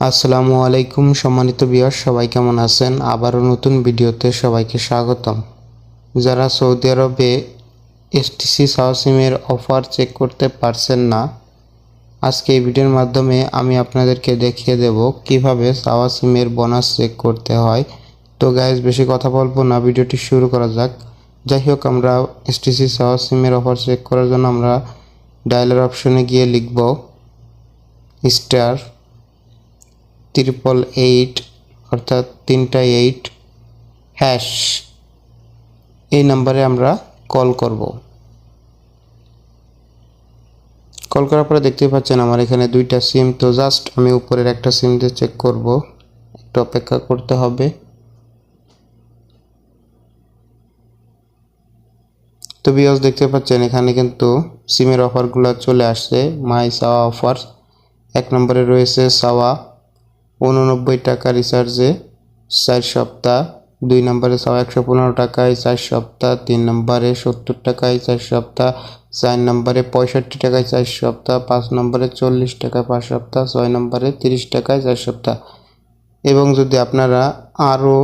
আসসালামু আলাইকুম সম্মানিত বিয়ার সবাই কেমন আছেন? আবারও নতুন ভিডিওতে সবাইকে স্বাগতম। যারা সৌদি আরবে এসটিসি সাওসিমের অফার চেক করতে পারছেন না, আজকে এই ভিডিওর মাধ্যমে আমি আপনাদেরকে দেখিয়ে দেব কীভাবে সাওয়াসিমের বোনাস চেক করতে হয়। তো গাইজ বেশি কথা বলব না, ভিডিওটি শুরু করা যাক। যাই হোক, আমরা এসটিসি সাওয়াসিমের অফার চেক করার জন্য আমরা ডায়ালার অপশনে গিয়ে লিখব স্টার ট্রিপল এইট অর্থাৎ তিনটা এইট হ্যাশ এই নাম্বারে আমরা কল করব। কল করার পরে দেখতে পাচ্ছেন আমার এখানে দুইটা সিম তো জাস্ট আমি উপরের একটা সিম দিয়ে চেক করব। একটু অপেক্ষা করতে হবে। তো বিয়স দেখতে পাচ্ছেন এখানে কিন্তু সিমের অফারগুলো চলে আসছে মাই সাওয়া অফার এক নম্বরে রয়েছে সাওয়া উননব্বই টাকা রিচার্জে চার সপ্তাহ, দুই নম্বরে সাওয়া একশো পনেরো টাকায়, চার সপ্তাহ, তিন নম্বরে সত্তর টাকায়, চার সপ্তাহ, চার নম্বরে পঁয়ষট্টি টাকায়, চার সপ্তাহ, পাঁচ নম্বরে চল্লিশ টাকায়, পাঁচ সপ্তাহ, ছয় নম্বরে তিরিশ টাকায়, চার সপ্তাহ। এবং যদি আপনারা আরও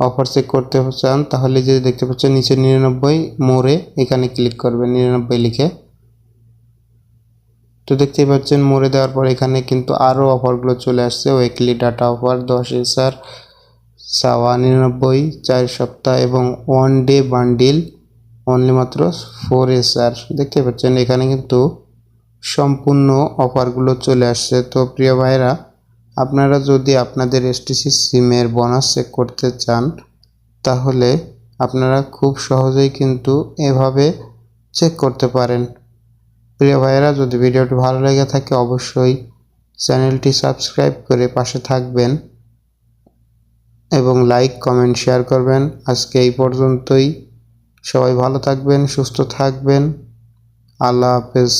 অফার চেক করতে চান, তাহলে যে দেখতে পাচ্ছেন নিচে নিরানব্বই মোড়ে এখানে ক্লিক করবেন, নিরানব্বই লিখে। তো দেখতেই পাচ্ছেন মোড়ে দেওয়ার পর এখানে কিন্তু আরও অফারগুলো চলে আসছে। ওয়েকলি ডাটা অফার দশ এসার সাওয়া নিরানব্বই, চার সপ্তাহ এবং ওয়ান ডে বান্ডিল অনলি মাত্র ফোর এসার দেখতে পাচ্ছেন, এখানে কিন্তু সম্পূর্ণ অফারগুলো চলে আসছে। তো প্রিয় ভাইরা আপনারা যদি আপনাদের এসটিসি সিমের বোনাস চেক করতে চান, তাহলে আপনারা খুব সহজেই কিন্তু এভাবে চেক করতে পারেন। প্রিয় ভাইয়েরা, যদি ভিডিওটি ভালো লেগে থাকে, অবশ্যই চ্যানেলটি সাবস্ক্রাইব করে পাশে থাকবেন এবং লাইক, কমেন্ট, শেয়ার করবেন। আজকে এই পর্যন্তই। সবাই ভালো থাকবেন, সুস্থ থাকবেন। আল্লাহ হাফেজ।